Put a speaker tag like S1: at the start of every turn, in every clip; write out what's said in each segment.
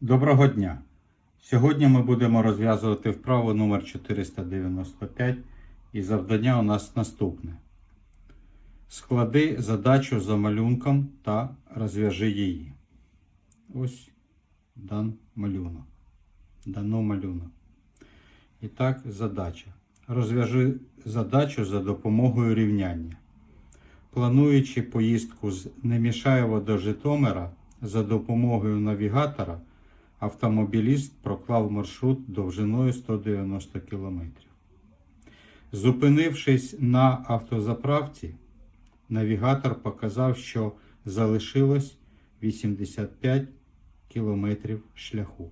S1: Доброго дня! Сьогодні ми будемо розв'язувати вправу номер 495 і завдання у нас наступне. Склади задачу за малюнком та розв'яжи її. Ось дан малюнок. Дано малюнок. І так, задача. Розв'яжи задачу за допомогою рівняння. Плануючи поїздку з Немішаєва до Житомира за допомогою навігатора, автомобіліст проклав маршрут довжиною 190 км. Зупинившись на автозаправці, навігатор показав, що залишилось 85 км шляху.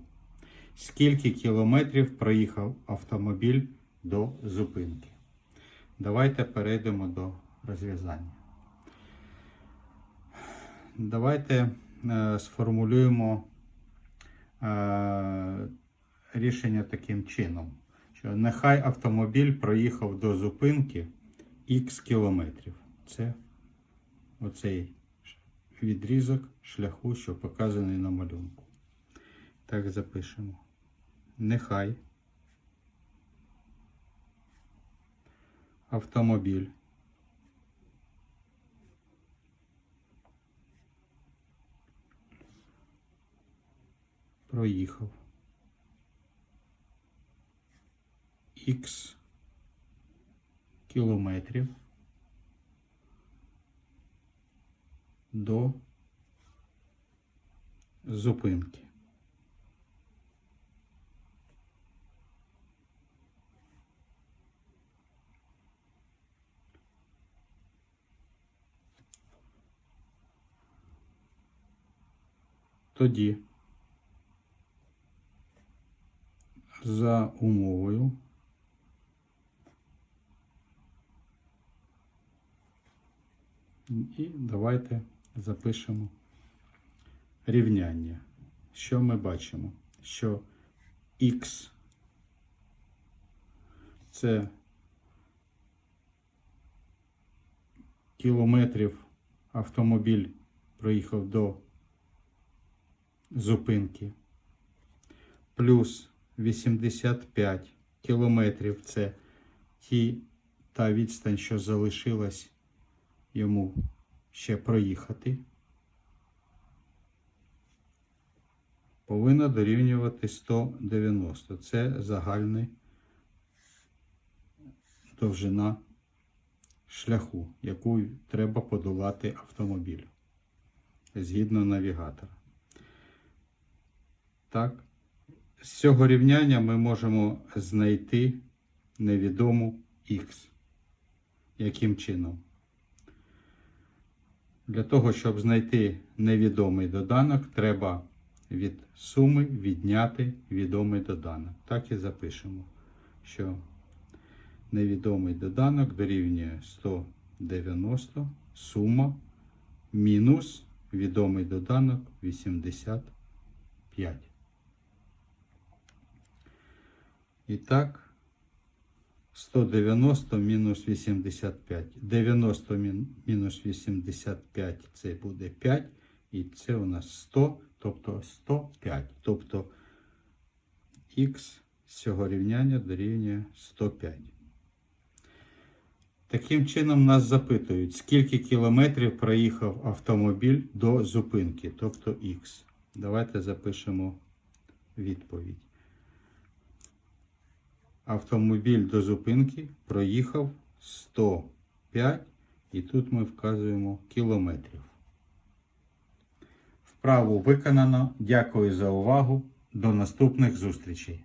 S1: Скільки кілометрів проїхав автомобіль до зупинки? Давайте перейдемо до розв'язання. Давайте е, сформулюємо рішення таким чином, що нехай автомобіль проїхав до зупинки х кілометрів. Це оцей відрізок шляху, що показаний на малюнку. Так запишемо. Нехай автомобіль проїхав х кілометрів до зупинки. Тоді за умовою і давайте запишемо рівняння. Що ми бачимо? Що х це кілометрів автомобіль проїхав до зупинки. Плюс 85 кілометрів це ті, та відстань, що залишилась йому ще проїхати. Повинна дорівнювати 190. Це загальна довжина шляху, яку треба подолати автомобіль згідно навігатора. Так, з цього рівняння ми можемо знайти невідому х. Яким чином? Для того, щоб знайти невідомий доданок, треба від суми відняти відомий доданок. Так і запишемо, що невідомий доданок дорівнює 190 сума мінус відомий доданок 85. І так, 190 мінус 85. 90 мін- мінус 85 це буде 5. І це у нас 100, тобто 105. Тобто х з цього рівняння дорівнює 105. Таким чином нас запитують, скільки кілометрів проїхав автомобіль до зупинки, тобто х. Давайте запишемо відповідь. Автомобіль до зупинки проїхав 105, і тут ми вказуємо кілометрів. Вправу виконано. Дякую за увагу. До наступних зустрічей.